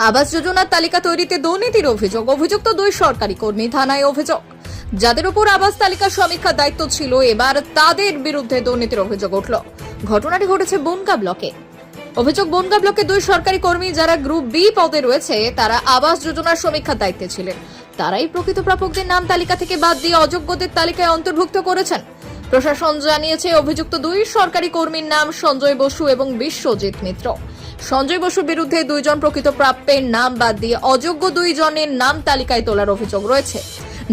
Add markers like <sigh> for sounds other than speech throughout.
আবাস যোজনার তালিকা তৈরিতে দুর্নীতির অভিযোগ। অভিযুক্ত দুই সরকারি কর্মী থানায় অভিযোগ। যাদের উপর আবাস তালিকা সমীক্ষার দায়িত্ব ছিল, এবার তাদের বিরুদ্ধে দুর্নীতির অভিযোগ উঠল। ঘটনাটি ঘটেছে বনগা ব্লকে। অভিযোগ, বনগা ব্লকে দুই সরকারি কর্মী যারা গ্রুপ বি পদে রয়েছে, তারা আবাস যোজনার সমীক্ষার দায়িত্বে ছিলেন। তারাই প্রকৃত প্রাপকদের নাম তালিকা থেকে বাদ দিয়ে অযোগ্যদের তালিকায় অন্তর্ভুক্ত করেছেন। প্রশাসন জানিয়েছে, অভিযুক্ত দুই সরকারি কর্মীর নাম সঞ্জয় বসু এবং বিশ্বজিৎ মিত্র। সঞ্জয় বসুর বিরুদ্ধে দুইজন প্রকৃত প্রাপ্যের নাম বাদ দিয়ে অযোগ্য দুইজনের নাম তালিকায় তোলার অভিযোগ রয়েছে।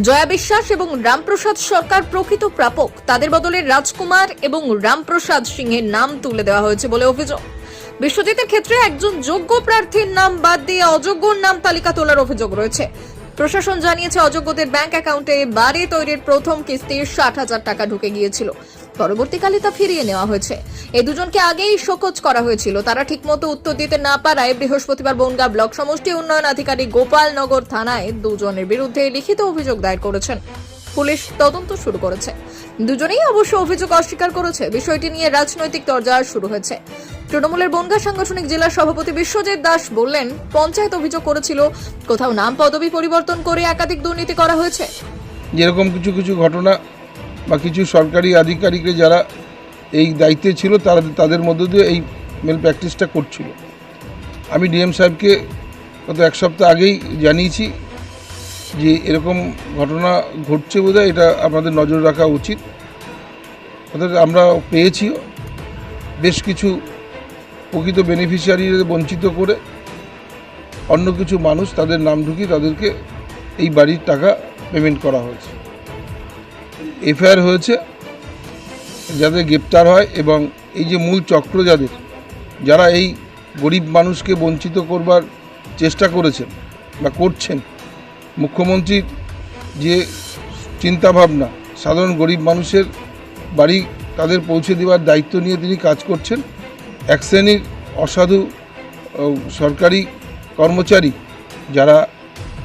জয়া বিশ্বাস এবং রামপ্রসাদ সরকার প্রকৃত প্রাপক। তাদের বদলে রাজকুমার এবং রামপ্রসাদ সিংহের নাম তুলে দেওয়া হয়েছে বলে অভিযোগ। বিশ্বজিতের ক্ষেত্রে একজন যোগ্য প্রার্থীর নাম বাদ দিয়ে অযোগ্যর নাম তালিকা তোলার অভিযোগ রয়েছে। প্রশাসন জানিয়েছে, অযোগ্যদের ব্যাংক অ্যাকাউন্টে বাড়ি তৈরির প্রথম কিস্তির ষাট হাজার টাকা ঢুকে গিয়েছিল। পরবর্তীকালে তা ফিরিয়ে নেওয়া হয়েছে। এই দুজনকে আগেই শোকজ করা হয়েছিল। তারা ঠিকমতো উত্তর দিতে না পারায় বৃহস্পতিবার বনগা ব্লক সমষ্টি উন্নয়ন আধিকারিক গোপালনগর থানায় দুজনের বিরুদ্ধে লিখিত অভিযোগ দায়ের করেছেন। পুলিশ তদন্ত শুরু করেছে। দুজনেই অবশ্য অভিযোগ অস্বীকার করেছে। বিষয়টি নিয়ে রাজনৈতিক তরজা শুরু হয়েছে। তৃণমূলের বনগা সাংগঠনিক জেলা সভাপতি বিশ্বজিৎ দাস বললেন, পঞ্চায়েত অভিযোগ করেছিল, কোথাও নাম পদবি পরিবর্তন করে একাধিক দুর্নীতি করা হয়েছে। যেরকম কিছু কিছু ঘটনা বা কিছু সরকারি আধিকারিকরা যারা এই দায়িত্বে ছিল, তারা তাদের মধ্য দিয়ে এই মেল প্র্যাকটিসটা করছিল। আমি ডিএম সাহেবকে গত এক সপ্তাহ আগেই জানিয়েছি যে এরকম ঘটনা ঘটছে বোধহয়, এটা আপনাদের নজর রাখা উচিত। অর্থাৎ আমরা পেয়েছিও বেশ কিছু প্রকৃত বেনিফিশিয়ারিদের বঞ্চিত করে, অন্য কিছু মানুষ তাদের নাম ঢুকিয়ে তাদেরকে এই বাড়ির টাকা পেমেন্ট করা হয়েছে। এফআইআর হয়েছে যাদের গ্রেপ্তার হয় এবং এই যে মূল চক্র যাদের, যারা এই গরিব মানুষকে বঞ্চিত করবার চেষ্টা করেছেন বা করছেন, মুখ্যমন্ত্রীর যে চিন্তাভাবনা, সাধারণ গরিব মানুষের বাড়ি তাদের পৌঁছে দেওয়ার দায়িত্ব নিয়ে তিনি কাজ করছেন, এক শ্রেণির অসাধু সরকারি কর্মচারী যারা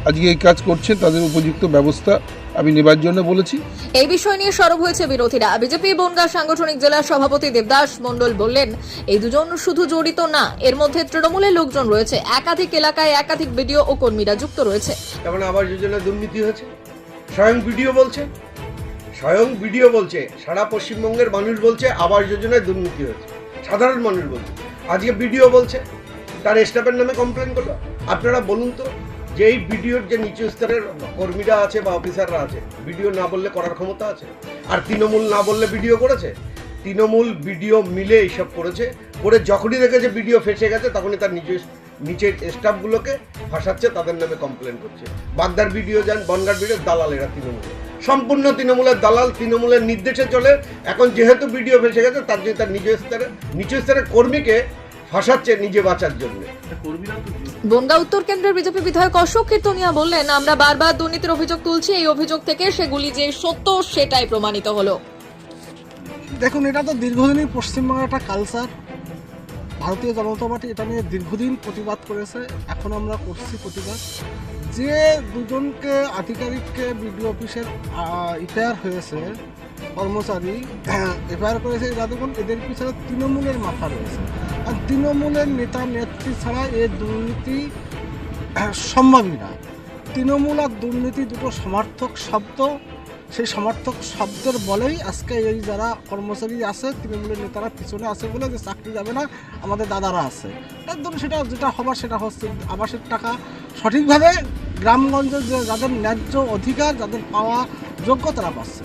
আজকে এই কাজ করছেন তাদের উপযুক্ত ব্যবস্থা আমি নেবার জন্য বলেছি। এই বিষয় নিয়ে সরব হয়েছে বিরোধীরা। বিজেপি বনগা সাংগঠনিক জেলা সভাপতি দেবদাস মণ্ডল বললেন এই দুজন শুধু জড়িত না এর মধ্যে তৃণমূলের লোকজন রয়েছে। একাধিক এলাকায় একাধিক ভিডিও ও কর্মীরা যুক্ত রয়েছে। যেমন আবাস যোজনা দুর্নীতি হয়েছে। স্বয়ং ভিডিও বলছে স্বয়ং ভিডিও বলছে সারা পশ্চিমবঙ্গের মানুষ বলছে আবাস যোজনায় দুর্নীতি হয়েছে। সাধারণ মানুষ বলছে। আজকে ভিডিও বলছে তার স্টাফের নামে কমপ্লেন করল। আপনারা বলুন তো যে এই ভিডিওর যে নিচু স্তরের কর্মীরা আছে বা অফিসাররা আছে, ভিডিও না বললে করার ক্ষমতা আছে? আর তৃণমূল না বললে ভিডিও করেছে? তৃণমূল ভিডিও মিলে এইসব করেছে, করে যখনই দেখেছে ভিডিও ফেসে গেছে, তখনই তার নিজের নিচের স্টাফগুলোকে ফাঁসাচ্ছে, তাদের নামে কমপ্লেন করছে। বাগদার ভিডিও যান, বনগার ভিডিও দালাল এরা তৃণমূল সম্পূর্ণ তৃণমূলের দালাল তৃণমূলের নির্দেশে চলে। এখন যেহেতু ভিডিও ফেসে গেছে, তার জন্য তার নিজ স্তরে, নিচু স্তরের কর্মীকে ফাঁসাচ্ছে নিজে বাঁচার জন্য। বনগা উত্তর কেন্দ্রের বিজেপি বিধায়ক অশোক কীর্তনিয়া বললেন আমরা বারবার দুর্নীতির অভিযোগ তুলছি এই অভিযোগ থেকে সেগুলি যে সত্য সেটাই প্রমাণিত হলো। দেখুন এটা তো দীর্ঘদিনই পশ্চিমবঙ্গের একটা কালচার ভারতীয় জনতা পার্টি এটা নিয়ে দীর্ঘদিন প্রতিবাদ করেছে। এখন আমরা করছি প্রতিবাদ। যে দুজনকে আধিকারিককে বিডিও অফিসের এফআইআর হয়েছে, কর্মচারী, <clears throat> এফআইআর করেছে, এরা দেখুন, এদের পিছনে তৃণমূলের মাথা রয়েছে। আর তৃণমূলের নেতা, নেত্রী ছাড়া এ দুর্নীতি, <clears throat> সম্ভবই না। তৃণমূল আর দুর্নীতি দুটো সমার্থক শব্দ সেই সমর্থক শব্দের বলেই আজকে এই যারা কর্মচারী আছে, তৃণমূলের নেতারা পিছনে আছে বলে যে চাকরি যাবে না, আমাদের দাদারা আছে। একদম সেটা যেটা হবার সেটা হচ্ছে আবাসের টাকা। সঠিকভাবে গ্রামগঞ্জে যে যাদের ন্যায্য অধিকার, যাদের পাওয়া যোগ্য, তারা পাচ্ছে।